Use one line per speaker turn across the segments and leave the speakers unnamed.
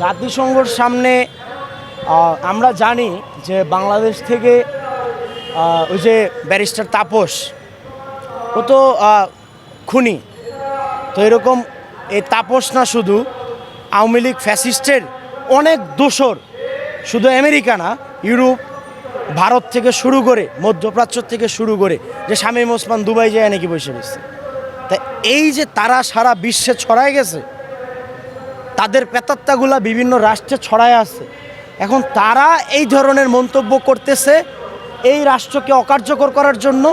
জাতিসংঘর সামনে আমরা জানি যে বাংলাদেশ থেকে ওই যে ব্যারিস্টার তাপস, ও তো খুনি। তো এরকম এই তাপস না শুধু, আওয়ামী লীগ ফ্যাসিস্টের অনেক দোসর শুধু আমেরিকা না, ইউরোপ, ভারত থেকে শুরু করে, মধ্যপ্রাচ্য থেকে শুরু করে, যে শামীম ওসমান দুবাই যায় নাকি বসে রয়েছে। তা এই যে তারা সারা বিশ্বে ছড়ায় গেছে তাদের পেতাত্তাগুলা বিভিন্ন রাষ্ট্রে ছড়ায় আছে। এখন তারা এই ধরনের মন্তব্য করতেছে, এই রাষ্ট্রকে অকার্যকর করার জন্য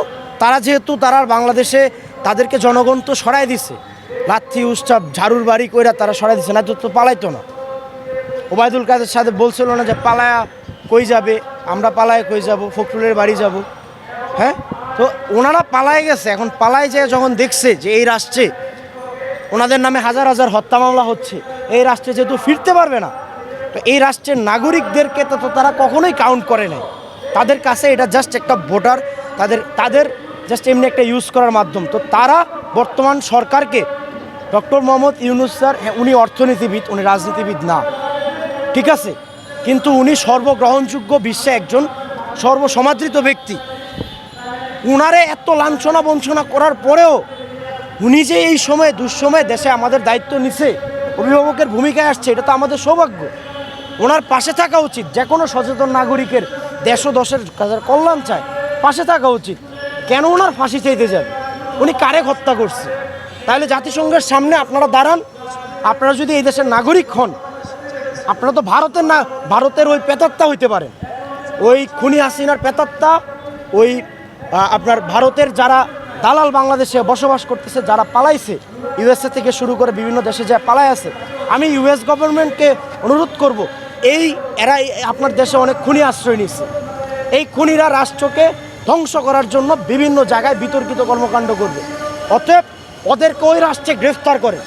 তারা যেহেতু তারা বাংলাদেশে তাদেরকে জনগণ তো সরাই দিছে। লাথি উস্টাপ ঝাড়ুর বাড়ি কইরা তারা সরাই দিছে, না তো পালাইতো না। ওবায়দুল কাদের সাথে বলছিল না যে, পালায়া কই যাবে? আমরা পালায় কই যাব? ফখরুলের বাড়ি যাব? হ্যাঁ? তো ওনারা পালায় গেছে। এখন পালায় যায় যখন দেখছে যে এই রাষ্ট্রে ওনাদের নামে হাজার হাজার হত্যা মামলা হচ্ছে এই রাষ্ট্রে যেহেতু ফিরতে পারবে না, তো এই রাষ্ট্রের নাগরিকদেরকে তো তারা কখনোই কাউন্ট করে নাই। তাদের কাছে এটা জাস্ট একটা ভোটার তাদের তাদের জাস্ট এমনি একটা ইউজ করার মাধ্যম। তো তারা বর্তমান সরকারকে ডক্টর মোহাম্মদ ইউনুস স্যার হ্যাঁ উনি অর্থনীতিবিদ, উনি রাজনীতিবিদ না। ঠিক আছে? কিন্তু উনি সর্বগ্রহণযোগ্য বিশ্বে একজন সর্বসমাদৃত ব্যক্তি। উনারে এত লাঞ্ছনা বঞ্চনা করার পরেও উনি যে এই সময়ে, দুঃসময়ে দেশে আমাদের দায়িত্ব নিছে অভিভাবকের ভূমিকায় আসছে, এটা তো আমাদের সৌভাগ্য। ওনার পাশে থাকা উচিত যে কোনো সচেতন নাগরিকের দেশ ও দশের কাজের কল্যাণ চায়, পাশে থাকা উচিত। কেন ওনার ফাঁসি চাইতে যাবে? উনি কারে হত্যা করছে? তাহলে জাতিসংঘের সামনে আপনারা দাঁড়ান, আপনারা যদি এই দেশের নাগরিক হন, আপনারা তো ভারতের না, ভারতের ওই পেতাত্তা হইতে পারেন। ওই খুনি হাসিনার পেতাত্তা, ওই আপনার ভারতের যারা দালাল বাংলাদেশে বসবাস করতেছে, যারা পালাইছে ইউএসএ থেকে শুরু করে বিভিন্ন দেশে যা পালাই আছে, আমি ইউএস গভর্নমেন্টকে অনুরোধ করব, এই এরা এই- আপনার দেশে অনেক খুনি আশ্রয় নিচ্ছে এই খুনিরা রাষ্ট্রকে ধ্বংস করার জন্য বিভিন্ন জায়গায় বিতর্কিত কর্মকাণ্ড করবে। অতএব ওদেরকে ওই রাষ্ট্রে গ্রেফতার করে।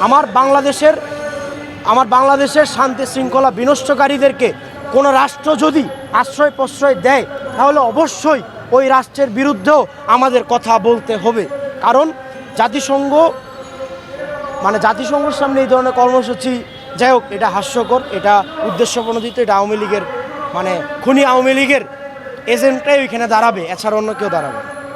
আমার বাংলাদেশের আমার বাংলাদেশের শান্তি শৃঙ্খলা বিনষ্টকারীদেরকে কোনো রাষ্ট্র যদি আশ্রয় প্রশ্রয় দেয়, তাহলে অবশ্যই ওই রাষ্ট্রের বিরুদ্ধেও আমাদের কথা বলতে হবে কারণ জাতিসংঘ মানে জাতিসংঘের সামনে এই ধরনের কর্মসূচি, যাই হোক, এটা হাস্যকর, এটা উদ্দেশ্য প্রণোদিত এটা আওয়ামী লীগের মানে খুনি আওয়ামী লীগের এজেন্টটাই ওইখানে দাঁড়াবে, এছাড়া অন্য কেউ দাঁড়াবে না।